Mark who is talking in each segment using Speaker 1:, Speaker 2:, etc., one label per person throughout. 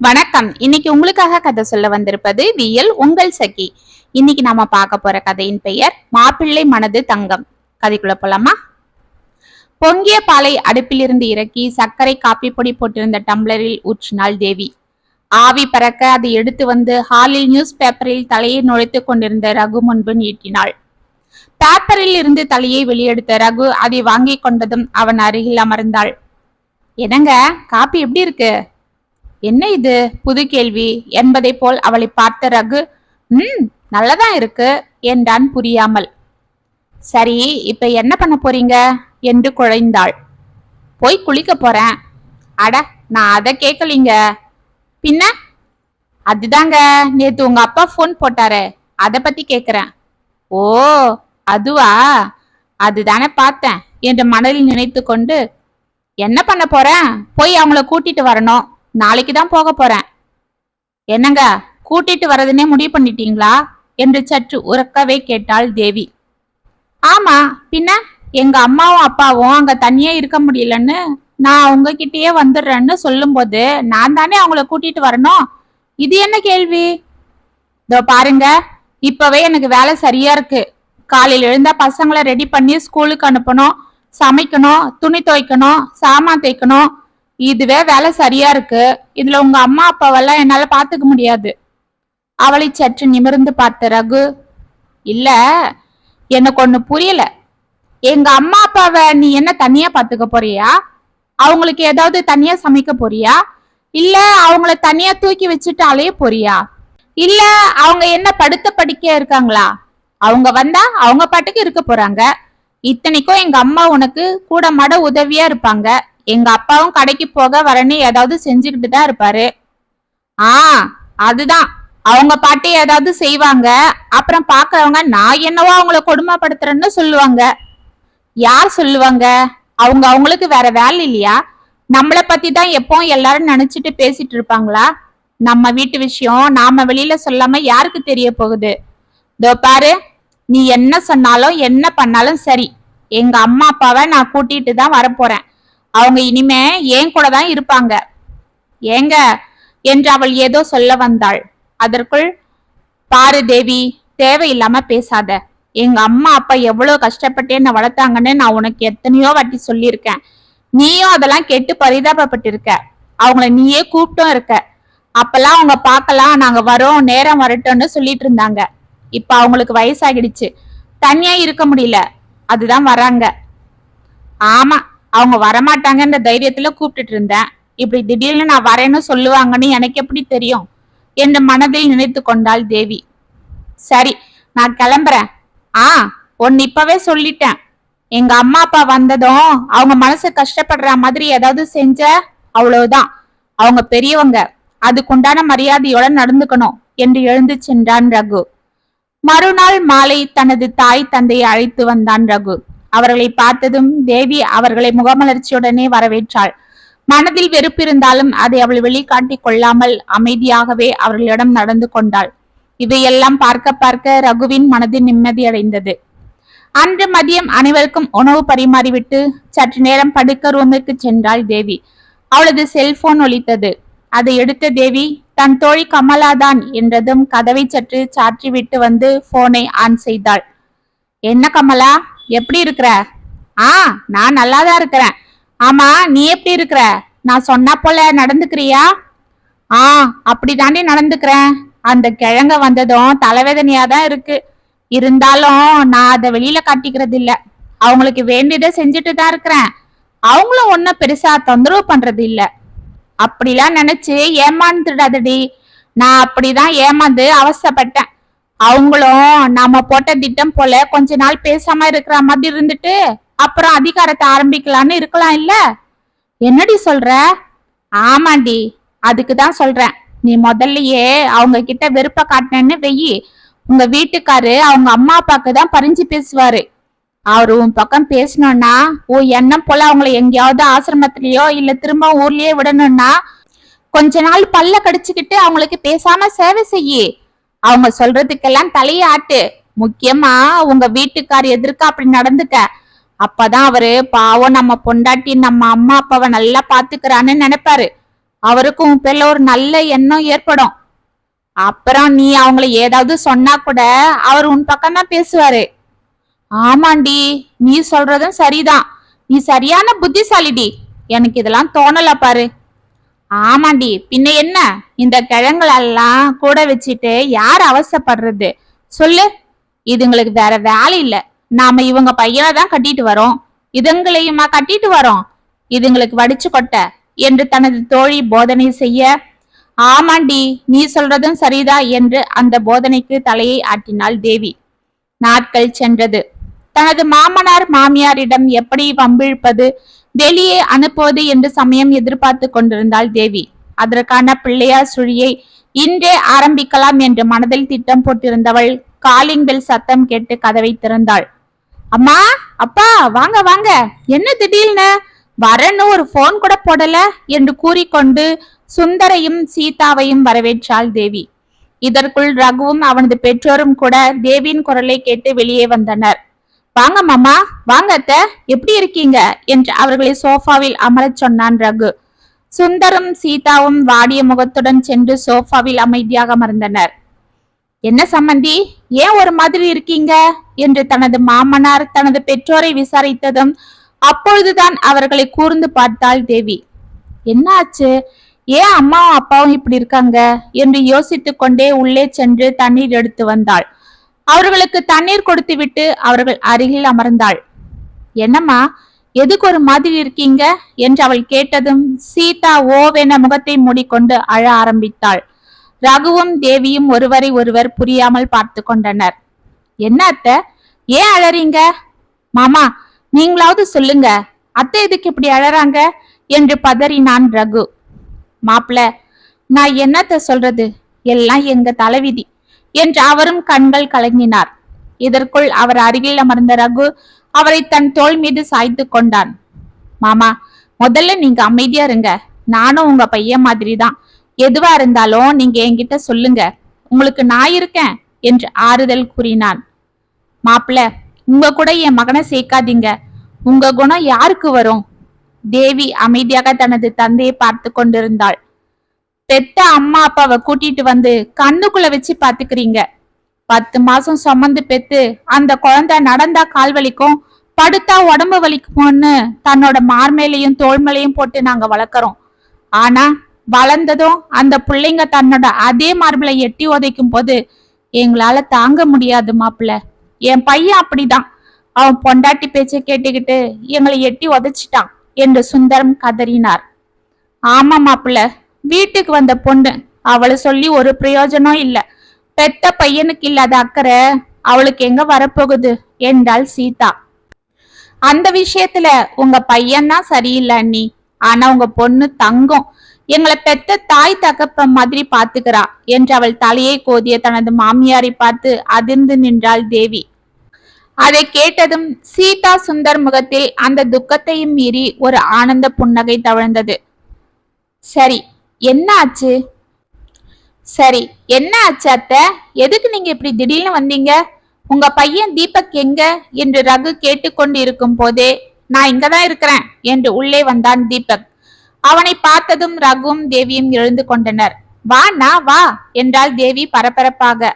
Speaker 1: வணக்கம். இன்னைக்கு உங்களுக்காக கதை சொல்ல வந்திருப்பது வியல் உங்கள் சகி. இன்னைக்கு நாம பார்க்க போற கதையின் பெயர் மாப்பிள்ளை மனது தங்கம். கதைக்குள்ள போலாமா? பொங்கிய பாலை அடுப்பிலிருந்து இறக்கி சர்க்கரை காப்பி பொடி போட்டிருந்த டம்ளரில் ஊற்றினாள் தேவி. ஆவி பறக்க அதை எடுத்து வந்து ஹாலில் நியூஸ் பேப்பரில் தலையை நுழைத்துக் கொண்டிருந்த ரகு முன்பு நீட்டினாள். பேப்பரில் இருந்து தலையை வெளியெடுத்த ரகு அதை வாங்கி கொண்டதும் அவன் அருகில் அமர்ந்தாள். என்னங்க காப்பி எப்படி இருக்கு? என்ன இது? புது கேள்வி. என்பதை போல் அவளை பார்த்த ரகு ம் நல்லதா இருக்கு என்றான் புரியாமல். சரி இப்ப என்ன பண்ண போறீங்க? என்று குழைந்தாள். போய் குளிக்க போறேன். அட நான் அதை கேட்கலீங்க பின்ன? அதுதாங்க நேத்து உங்க அப்பா ஃபோன் போட்டாரே. அதை பத்தி கேக்குறேன். ஓ அதுவா? அதுதானே பார்த்தேன். என்று மனதில் நினைத்து கொண்டு என்ன பண்ண போறேன்? போய் அவங்கள கூட்டிட்டு வரணும். நாளைக்கு தான் போக போறேன். என்னங்க கூட்டிட்டு வரதுனே முடிவு பண்ணிட்டீங்களா? என்று சற்று உறக்கவே கேட்டாள் தேவி. ஆமா பின்ன? எங்க அம்மாவும் அப்பாவும் அங்க தனியே இருக்க முடியலன்னு நான் உங்ககிட்டயே வந்துடுறேன்னு சொல்லும்போது நான் தானே அவங்கள கூட்டிட்டு வரணும்? இது என்ன கேள்வி? இதோ பாருங்க இப்பவே எனக்கு வேலை சரியா இருக்கு. காலையில் எழுந்தா பசங்களை ரெடி பண்ணி ஸ்கூலுக்கு அனுப்பணும். சமைக்கணும் துணி துவைக்கணும் சாமான் தேய்க்கணும். இதுவே வேலை சரியா இருக்கு. இதுல உங்க அம்மா அப்பாவெல்லாம் என்னால பாத்துக்க முடியாது. அவளை சற்று நிமிர்ந்து பார்த்த ரகு இல்ல எனக்கு ஒண்ணு புரியல. எங்க அம்மா அப்பாவை நீ என்ன தனியா பாத்துக்க போறியா? அவங்களுக்கு ஏதாவது தனியா சமைக்க போறியா? இல்ல அவங்கள தனியா தூக்கி வச்சுட்டு அலைய போறியா? இல்ல அவங்க என்ன படுத்த படிக்க இருக்காங்களா? அவங்க வந்தா அவங்க பாட்டுக்கு இருக்க போறாங்க. இத்தனைக்கும் எங்க அம்மா உனக்கு கூட மட உதவியா இருப்பாங்க. எங்க அப்பாவும் கடைக்கு போக வரன்னு ஏதாவது செஞ்சுக்கிட்டு தான் இருப்பாரு. ஆ அதுதான். அவங்க பாட்டி ஏதாவது செய்வாங்க அப்புறம் பாக்குறவங்க நான் என்னவோ அவங்கள கொடுமைப்படுத்துறேன்னு சொல்லுவாங்க. யார் சொல்லுவாங்க? அவங்க அவங்களுக்கு வேற வேலை இல்லையா? நம்மளை பத்தி தான் எப்பவும் எல்லாரும் நினைச்சிட்டு பேசிட்டு இருப்பாங்களா? நம்ம வீட்டு விஷயம் நாம வெளியில சொல்லாம யாருக்கு தெரிய போகுது? இதோ பாரு நீ என்ன சொன்னாலும் என்ன பண்ணாலும் சரி எங்க அம்மா அப்பாவை நான் கூட்டிட்டு தான் வரப்போறேன். அவங்க இனிமே என் கூட தான் இருப்பாங்க. ஏங்க? என்று அவள் ஏதோ சொல்ல வந்தாள். அதற்குள் பாரு தேவி தேவையில்லாம பேசாத. எங்க அம்மா அப்பா எவ்வளவு கஷ்டப்பட்டு என்ன வளர்த்தாங்கன்னு நான் உனக்கு எத்தனையோ வாட்டி சொல்லியிருக்கேன். நீயும் அதெல்லாம் கேட்டு பரிதாபப்பட்டிருக்க. அவங்கள நீயே கூப்பிட்டும் இருக்க. அப்பெல்லாம் அவங்க பார்க்கலாம் நாங்க வரோம் நேரம் வரட்டும்னு சொல்லிட்டு இருந்தாங்க. இப்ப அவங்களுக்கு வயசாகிடுச்சு. தனியா இருக்க முடியல. அதுதான் வராங்க. ஆமா அவங்க வரமாட்டாங்கன்ற தைரியத்துல கூப்பிட்டுட்டு இருந்தேன். இப்படி திடீர்னு நான் வரேன்னு சொல்லுவாங்கன்னு எனக்கு எப்படி தெரியும்? என்று மனதில் நினைத்து கொண்டாள் தேவி. சரி நான் கிளம்புறேன். ஆ ஒன்னு இப்பவே சொல்லிட்டேன். எங்க அம்மா அப்பா வந்ததும் அவங்க மனசு கஷ்டப்படுற மாதிரி ஏதாவது செஞ்ச அவ்வளவுதான். அவங்க பெரியவங்க அதுக்குண்டான மரியாதையோட நடந்துக்கணும் என்று எழுந்து சென்றான் ரகு. மறுநாள் மாலை தனது தாய் தந்தையை அழைத்து வந்தான் ரகு. அவர்களை பார்த்ததும் தேவி அவர்களை முகமலர்ச்சியுடனே வரவேற்றாள். மனதில் வெறுப்பு இருந்தாலும் அதை அவள் வெளிக்காட்டிக் கொள்ளாமல் அமைதியாகவே அவர்களிடம் நடந்து கொண்டாள். இவையெல்லாம் பார்க்க பார்க்க ரகுவின் மனது நிம்மதியடைந்தது அன்று மதியம் அனைவருக்கும் உணவு பரிமாறிவிட்டு சற்று நேரம் படுக்க ரூமிற்கு சென்றாள் தேவி. அவளது செல்போன் ஒலித்தது. அதை எடுத்த தேவி தன் தோழி கமலாதான் என்றதும் கதவை சற்று சாற்றிவிட்டு வந்து போனை ஆன் செய்தாள். என்ன கமலா? எப்படி இருக்கிற? ஆ நான் நல்லா தான் இருக்கிறேன். ஆமா நீ எப்படி இருக்கிற? நான் சொன்னா போல நடந்துக்கிறியா? ஆ அப்படிதாண்டி நடந்துக்கிறேன். அந்த கிழங்க வந்ததும் தலைவேதனையா தான் இருக்கு. இருந்தாலும் நான் அதை வெளியில காட்டிக்கிறது இல்ல. அவங்களுக்கு வேண்டியதை செஞ்சுட்டு தான் இருக்கிறேன். அவங்களும் ஒன்னும் பெருசா தொந்தரவு பண்றது இல்ல. அப்படிலாம் நினைச்சு ஏமாந்துடாதடி. நான் அப்படிதான் ஏமாந்து அவசப்பட்டேன். அவங்களும் நாம போட்ட திட்டம் போல கொஞ்ச நாள் பேசாம இருக்கிற மாதிரி இருந்துட்டு அப்புறம் அதிகாரத்தை ஆரம்பிக்கலாம்னு இருக்கலாம் இல்ல? என்னடி சொல்ற? ஆமாண்டி அதுக்கு தான் சொல்றேன். நீ முதல்லயே அவங்க கிட்ட வெறுப்ப காட்டினேன்னு வெயி உங்க வீட்டுக்காரு அவங்க அம்மா அப்பாக்கு தான் பறிஞ்சு பேசுவாரு. அவரு உன் பக்கம் பேசணும்னா உன் எண்ணம் போல அவங்கள எங்கேயாவது ஆசிரமத்திலயோ இல்ல திரும்ப ஊர்லயே விடணும்னா கொஞ்ச நாள் பல்ல கடிச்சுக்கிட்டு அவங்களுக்கு பேசாம சேவை செய்யி. அவங்க சொல்றதுக்கெல்லாம் தலையாட்டு. முக்கியமா உங்க வீட்டுக்கார் எதிர்க்க அப்படி நடந்துக்க. அப்பதான் அவரு பாவம் நம்ம பொண்டாட்டி நம்ம அம்மா அப்பாவை நல்லா பாத்துக்கிறான்னு நினைப்பாரு. அவருக்கும் உன் பேர்ல ஒரு நல்ல எண்ணம் ஏற்படும். அப்புறம் நீ அவங்கள ஏதாவது சொன்னா கூட அவர் உன் பக்கம் தான் பேசுவாரு. ஆமாண்டி நீ சொல்றதும் சரிதான். நீ சரியான புத்திசாலிடி. எனக்கு இதெல்லாம் தோணல பாரு. ஆமாண்டி. பின்ன என்ன? இந்த கிழங்களெல்லாம் கூட வச்சுட்டு யார் அவசப்படுறது? சொல்லு. இதுங்களுக்கு வேற வேலை இல்ல. நாம இவங்க பையனை தான் கட்டிட்டு வரோம். இதுங்களையுமா கட்டிட்டு வரோம்? இதுங்களுக்கு வடிச்சு கொட்ட. என்று தனது தோழி போதனை செய்ய ஆமாண்டி நீ சொல்றதும் சரிதா என்று அந்த போதனைக்கு தலையை ஆட்டினாள் தேவி. நாட்கள் சென்றது. தனது மாமனார் மாமியாரிடம் எப்படி வம்பிழ்ப்பது? வெளியே அனுப்புவது என்று சமயம் எதிர்பார்த்து கொண்டிருந்தாள் தேவி. அதற்கான பிள்ளையார் சுழியை இன்றே ஆரம்பிக்கலாம் என்று மனதில் திட்டம் போட்டிருந்தவள் காலிங் பெல் சத்தம் கேட்டு கதவை திறந்தாள். அம்மா அப்பா வாங்க வாங்க. என்ன திடீர்னு? வரன்னு ஒரு போன் கூட போடல என்று கூறிக்கொண்டு சுந்தரையும் சீதாவையும் வரவேற்றாள் தேவி. இதற்குள் ரகுவும் அவனது பெற்றோரும் கூட தேவியின் குரலை கேட்டு வெளியே வந்தனர். வாங்க மாமா வாங்க அத்தை எப்படி இருக்கீங்க? என்று அவர்களை சோஃபாவில் அமரச் சொன்னான் ரகு. சுந்தரும் சீதாவும் வாடிய முகத்துடன் சென்று சோஃபாவில் அமைதியாக அமர்ந்தனர். என்ன சம்மந்தி ஏன் ஒரு மாதிரி இருக்கீங்க? என்று தனது மாமனார் தனது பெற்றோரை விசாரித்ததும் அப்பொழுதுதான் அவர்களை கூர்ந்து பார்த்தாள் தேவி. என்ன ஆச்சு ஏன் அம்மாவும் அப்பாவும் இப்படி இருக்காங்க? என்று யோசித்துக் கொண்டே உள்ளே சென்று தண்ணீர் எடுத்து வந்தாள். அவர்களுக்கு தண்ணீர் கொடுத்துவிட்டு அவர்கள் அருகில் அமர்ந்தாள். என்னம்மா எதுக்கு ஒரு மாதிரி இருக்கீங்க? என்று அவள் கேட்டதும் சீதா ஓவென முகத்தை மூடிக்கொண்டு அழ ஆரம்பித்தாள். ரகுவும் தேவியும் ஒருவரை ஒருவர் புரியாமல் பார்த்து கொண்டனர். என்ன அத்தை ஏன் அழறீங்க? மாமா நீங்களாவது சொல்லுங்க. அத்தை எதுக்கு இப்படி அழறாங்க? என்று பதறினான் ரகு. மாப்பிள நான் என்னத்த சொல்றது? எல்லாம் எங்க தலைவிதி. என்று அவரும் கண்கள் கலங்கினார். இதற்குள் அவர் அருகில் அமர்ந்த ரகு அவரை தன் தோள் மீது சாய்த்து கொண்டான். மாமா முதல்ல நீங்க அமைதியா இருங்க. நானும் உங்க பையன் மாதிரி தான் எதுவா இருந்தாலும் நீங்க என்கிட்ட சொல்லுங்க. உங்களுக்கு நான் இருக்கேன் என்று ஆறுதல் கூறினான். மாப்பிள உங்க கூட என் மகனை சேர்க்காதீங்க. உங்க குணம் யாருக்கு வரும்? தேவி அமைதியாக தனது தந்தையை பார்த்து கொண்டிருந்தாள். பெத்த அம்மா அப்பாவை கூட்டிட்டு வந்து கண்ணுக்குள்ள வச்சு பாத்துக்கிறீங்க பத்து மாசம் சுமந்து பெத்து அந்த குழந்தை நடந்தா கால் வலிக்கும் படுத்தா உடம்பு வலிக்குமோன்னு தன்னோட மார்மேலையும் தோல்மலையும் போட்டு நாங்க வளர்க்குறோம். ஆனா வளர்ந்ததும் அந்த பிள்ளைங்க தன்னோட அதே மார்பிளை எட்டி உதைக்கும் போது எங்களால தாங்க முடியாது மாப்பிள்ள. என் பையன் அப்படிதான். அவன் பொண்டாட்டி பேச்சை கேட்டுக்கிட்டு எங்களை எட்டி உதைச்சிட்டான் என்று சுந்தரம் கதறினார். ஆமா மாப்பிள்ள வீட்டுக்கு வந்த பொண்ணு. அவளை சொல்லி ஒரு பிரயோஜனம் இல்ல. பெத்த பையனுக்கு இல்லாத அக்கறை அவளுக்கு எங்க வரப்போகுது? என்றாள் சீதா. அந்த விஷயத்துல உங்க பையன் தான் சரியில்லை அண்ணி. ஆனா உங்க பொண்ணு தங்கம். எங்களை பெத்த தாய் தகப்ப மாதிரி பாத்துக்கிறா என்று அவள் தலையை கோதிய தனது மாமியாரை பார்த்து அதிர்ந்து நின்றாள் தேவி. அதை கேட்டதும் சீதா சுந்தர் முகத்தில் அந்த துக்கத்தையும் மீறி ஒரு ஆனந்த புன்னகை தவழ்ந்தது. சரி என்ன ஆச்சு சரி என்ன ஆச்சு அத்தை? எதுக்கு நீங்க இப்படி திடீர்னு வந்தீங்க? உங்க பையன் தீபக் எங்க? என்று ரகு கேட்டுக்கொண்டு இருக்கும் போதே நான் இங்கதான் இருக்கிறேன் என்று உள்ளே வந்தான் தீபக். அவனை பார்த்ததும் ரகுவும் தேவியும் எழுந்து கொண்டனர். வா நா வா என்றாள் தேவி பரபரப்பாக.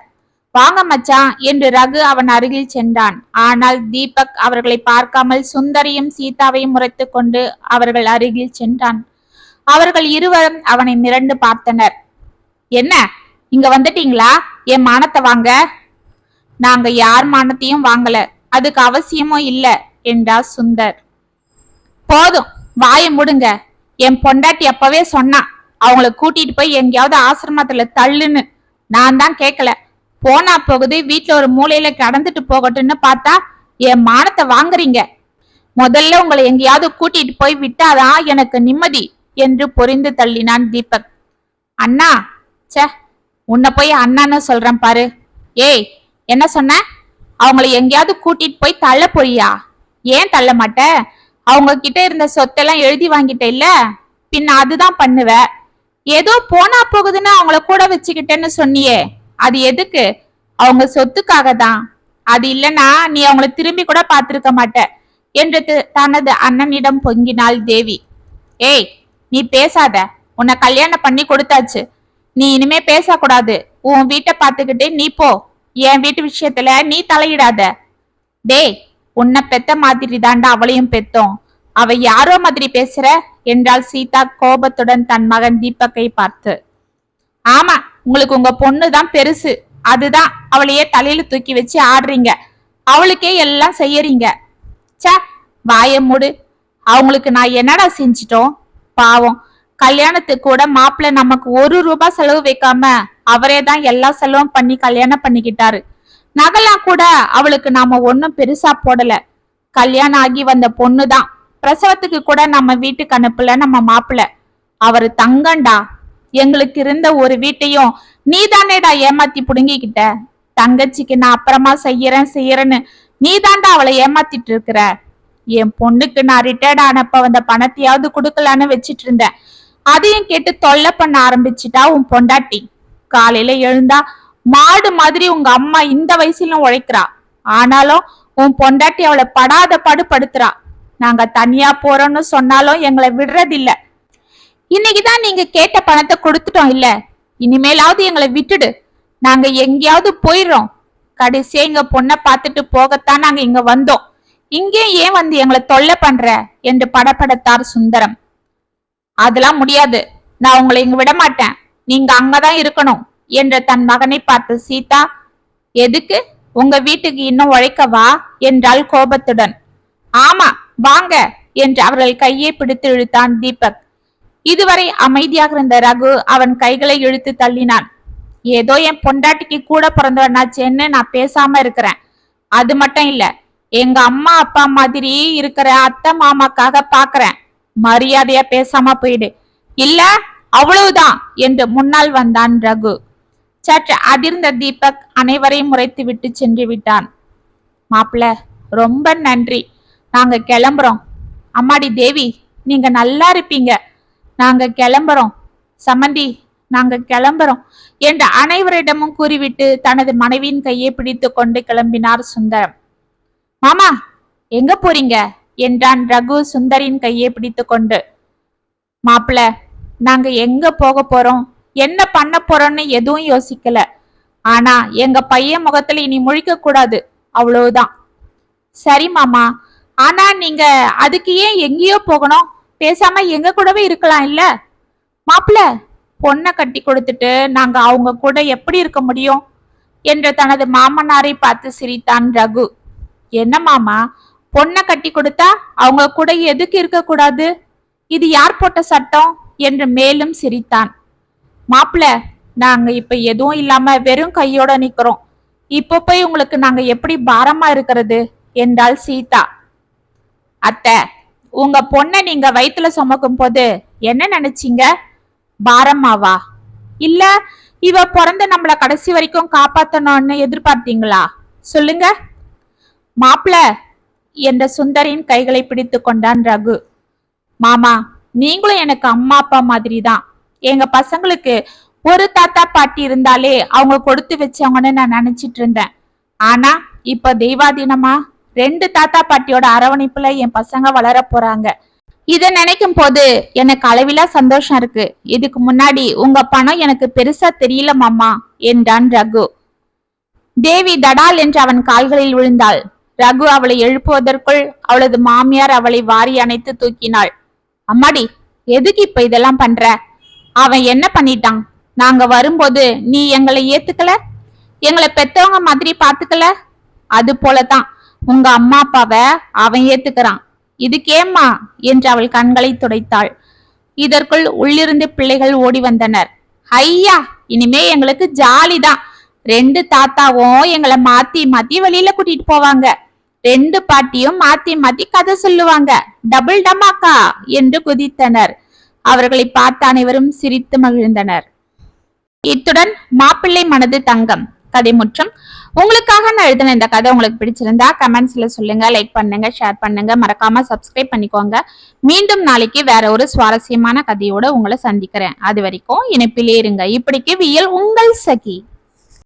Speaker 1: வாங்க மச்சான் என்று ரகு அவன் அருகில் சென்றான். ஆனால் தீபக் அவர்களை பார்க்காமல் சுந்தரியும் சீதாவையும் முறைத்து கொண்டு அவர்கள் அருகில் சென்றான். அவர்கள் இருவரும் அவனை மிரண்டு பார்த்தனர். என்ன? இங்க வந்துட்டீங்களா? என் மானத்தை வாங்க. நாங்க யார் மானத்தையும் வாங்கல. அதுக்கு அவசியமும் இல்ல என்றார் சுந்தர். போதும் வாயை முடுங்க. என் பொண்டாட்டி அப்பவே சொன்னான் அவங்கள கூட்டிட்டு போய் எங்கேயாவது ஆசிரமத்துல தள்ளுன்னு. நான் தான் கேட்கல போனா போகுது வீட்டுல ஒரு மூலையில கடந்துட்டு போகட்டும்னு பார்த்தா என் மானத்தை வாங்குறீங்க. முதல்ல உங்களை எங்கேயாவது கூட்டிட்டு போய் விட்டாதான் எனக்கு நிம்மதி. என்று பொரிந்து தள்ளினான் தீபக். அண்ணா ச்சே உன்னை போய் அண்ணான்னு சொல்றேன் பாரு. ஏய் என்ன சொன்ன? அவங்கள எங்கேயாவது கூட்டிட்டு போய் தள்ள போறியா? ஏன் தள்ள மாட்ட? அவங்க கிட்ட இருந்த சொத்தெல்லாம் எழுதி வாங்கிட்ட இல்ல? பின்ன அதுதான் பண்ணுவ. ஏதோ போனா போகுதுன்னு அவங்கள கூட வச்சுக்கிட்டேன்னு சொன்னியே. அது எதுக்கு? அவங்க சொத்துக்காக தான். அது இல்லனா நீ அவங்கள திரும்பி கூட பார்த்திருக்க மாட்ட. என்று தனது அண்ணனிடம் பொங்கினாள் தேவி. ஏய் நீ பேசாத. உன்னை கல்யாணம் பண்ணி கொடுத்தாச்சு. நீ இனிமே பேசக்கூடாது. உன் வீட்டை பார்த்துக்கிட்டு நீ போ. என் வீட்டு விஷயத்துல நீ தலையிடாத. டேய் உன்னை பெத்த மாதிரி தாண்டா அவளையும் பெத்தோம். அவ யாரோ மாதிரி பேசுற? என்றால் சீதா கோபத்துடன் தன் மகன் தீபக்கை பார்த்து. ஆமா உங்களுக்கு உங்க பொண்ணு தான் பெருசு. அதுதான் அவளையே தலையில தூக்கி வச்சு ஆடுறீங்க. அவளுக்கே எல்லாம் செய்யறீங்க. ச வாய மூடு. அவங்களுக்கு நான் என்னடா செஞ்சிட்டோம்? பாவம். கல்யாணத்துக்கு கூட மாப்பிள்ள நமக்கு ஒரு ரூபாய் செலவு வைக்காம அவரே தான் எல்லா செலவும் பண்ணி கல்யாணம் பண்ணிக்கிட்டாரு. நகலா கூட அவளுக்கு நாம ஒன்னும் பெருசா போடல. கல்யாணம் ஆகி வந்த பொண்ணு தான். பிரசவத்துக்கு கூட நம்ம வீட்டுக்கு அனுப்பல நம்ம மாப்பிள்ள. அவரு தங்கண்டா எங்களுக்கு இருந்த ஒரு வீட்டையும் நீ தானேடா ஏமாத்தி புடுங்கிக்கிட்ட. தங்கச்சிக்கு நான் அப்புறமா செய்யறேன் செய்யறேன்னு நீ தாண்டா அவளை ஏமாத்திட்டு இருக்கிற. என் பொண்ணுக்கு நான் ரிட்டையர்ட் ஆனப்ப வந்த பணத்தையாவது கொடுக்கலான்னு வச்சிட்டு இருந்தேன். அதையும் கேட்டு தொல்லை பண்ண ஆரம்பிச்சிட்டா உன் பொண்டாட்டி. காலையில எழுந்தா மாடு மாதிரி உங்க அம்மா இந்த வயசுலயும் உழைக்கிறா. ஆனாலும் உன் பொண்டாட்டி அவளை படாத படு படுத்துறா. நாங்க தனியா போறோம்னு சொன்னாலும் எங்களை விடுறதில்ல. இன்னைக்குதான் நீங்க கேட்ட பணத்தை கொடுத்துட்டோம் இல்ல? இனிமேலாவது எங்களை விட்டுடு. நாங்க எங்கேயாவது போயிடுறோம். கடைசியா எங்க பொண்ணை பார்த்துட்டு போகத்தான் நாங்க இங்க வந்தோம். இங்கே ஏன் வந்து எங்களை தொல்லை பண்ற? என்று படப்படத்தார் சுந்தரம். அதெல்லாம் முடியாது. நான் உங்களை இங்க விட மாட்டேன். நீங்க அங்கதான் இருக்கணும் என்ற தன் மகனை பார்த்து சீதா எதுக்கு? உங்க வீட்டுக்கு இன்னும் உழைக்கவா என்றாள் கோபத்துடன். ஆமா வாங்க என்று அவர்கள் கையை பிடித்து இழுத்தான் தீபக். இதுவரை அமைதியாக இருந்த ரகு அவன் கைகளை இழுத்து தள்ளினான். ஏதோ என் பொண்டாட்டிக்கு கூட பிறந்தவனாச்சேன்னு நான் பேசாம இருக்கிறேன். அது மட்டும் இல்ல எங்க அம்மா அப்பா மாதிரி இருக்கிற அத்தை மாமாக்காக பாக்குறேன். மரியாதையா பேசாம போயிடு. இல்ல அவ்வளவுதான் என்று முன்னால் வந்தான் ரகு. சற்று அதிர்ந்த தீபக் அனைவரையும் முறைத்து விட்டு சென்று விட்டான். மாப்பிள ரொம்ப நன்றி. நாங்க கிளம்புறோம். அம்மாடி தேவி நீங்க நல்லா இருப்பீங்க. நாங்க கிளம்புறோம். சமந்தி நாங்க கிளம்புறோம் என்று அனைவரிடமும் கூறிவிட்டு தனது மனைவியின் கையை பிடித்து கொண்டு கிளம்பினார் சுந்தரம். மாமா எங்க போறீங்க? என்றான் ரகு சுந்தரின் கையை பிடித்து கொண்டு. மாப்பிள நாங்க எங்க போக போறோம்? என்ன பண்ண போறோம்னு எதுவும் யோசிக்கல. ஆனா எங்க பையன் முகத்துல இனி முழிக்க கூடாது. அவ்வளவுதான். சரி மாமா ஆனா நீங்க அதுக்கு ஏன் எங்கேயோ போகணும்? பேசாம எங்க கூடவே இருக்கலாம் இல்ல? மாப்பிள பொண்ணை கட்டி கொடுத்துட்டு நாங்க அவங்க கூட எப்படி இருக்க முடியும்? என்று தனது மாமனாரை பார்த்து சிரித்தான் ரகு. என்ன மாமா? பொண்ணை கட்டி கொடுத்தா அவங்க கூட எதுக்கு இருக்கக்கூடாது இது யார் போட்ட சட்டம்? என்று மேலும் சிரித்தான். மாப்பிள நாங்க இப்ப எதுவும் இல்லாம வெறும் கையோட நிக்கிறோம். இப்போ போய் உங்களுக்கு நாங்க எப்படி பாரமா இருக்கிறது? என்றாள் சீதா. அத்தை உங்க பொண்ணை நீங்க வயிற்றுல சுமக்கும் போது என்ன நினைச்சீங்க? பாரமாவா இல்ல இவ பிறந்து நம்மள கடைசி வரைக்கும் காப்பாத்தணும்னு எதிர்பார்த்தீங்களா? சொல்லுங்க. மாப்பிள என்ற சுந்தரின் கைகளை பிடித்து கொண்டான் ரகு. மாமா நீங்களும் எனக்கு அம்மா அப்பா மாதிரி தான் எங்க பசங்களுக்கு ஒரு தாத்தா பாட்டி இருந்தாலே அவங்க கொடுத்து வச்சவங்கன்னு நான் நினைச்சிட்டு இருந்தேன். ஆனா இப்ப தெய்வாதீனமா? ரெண்டு தாத்தா பாட்டியோட அரவணைப்புல என் பசங்க வளர போறாங்க. இத நினைக்கும் போது எனக்கு அளவிலா சந்தோஷம் இருக்கு. இதுக்கு முன்னாடி உங்க பணம் எனக்கு பெருசா தெரியல மாமா என்றான் ரகு. தேவி தடால் என்று அவன் கால்களில் விழுந்தாள். ரகு அவளை எழுப்புவதற்குள் அவளது மாமியார் அவளை வாரி அணைத்து தூக்கினாள். அம்மாடி எதுக்கு இப்ப இதெல்லாம் பண்ற? அவன் என்ன பண்ணிட்டான்? நாங்க வரும்போது நீ எங்களை ஏத்துக்கல? எங்களை பெத்தவங்க மாதிரி பாத்துக்கல? அது போலதான் உங்க அம்மா அப்பாவை அவன் ஏத்துக்கிறான். இதுக்கேம்மா? என்று அவள் கண்களை துடைத்தாள். இதற்குள் உள்ளிருந்து பிள்ளைகள் ஓடி வந்தனர். ஐயா இனிமே எங்களுக்கு ஜாலிதான். ரெண்டு தாத்தாவும் எங்களை மாத்தி மாத்தி வெளியில கூட்டிட்டு போவாங்க. ரெண்டு பாட்டியும் மாத்தி மாத்தி கதை சொல்லுவாங்க. டபுள் டமாக்கா என்று குதித்தனர். அவர்களை பார்த்த அனைவரும் சிரித்து மகிழ்ந்தனர். இத்துடன் மாப்பிள்ளை மனது தங்கம். கதை முற்றம். உங்களுக்காக நான் எழுதின இந்த கதை உங்களுக்கு பிடிச்சிருந்தா கமெண்ட்ஸ்ல சொல்லுங்க லைக் பண்ணுங்க ஷேர் பண்ணுங்க. மறக்காம சப்ஸ்கிரைப் பண்ணிக்கோங்க. மீண்டும் நாளைக்கு வேற ஒரு சுவாரஸ்யமான கதையோட உங்களை சந்திக்கிறேன். அது வரைக்கும் இணைப்பிலே இருங்க. இப்படிக்கு வியல் உங்கள் சகி.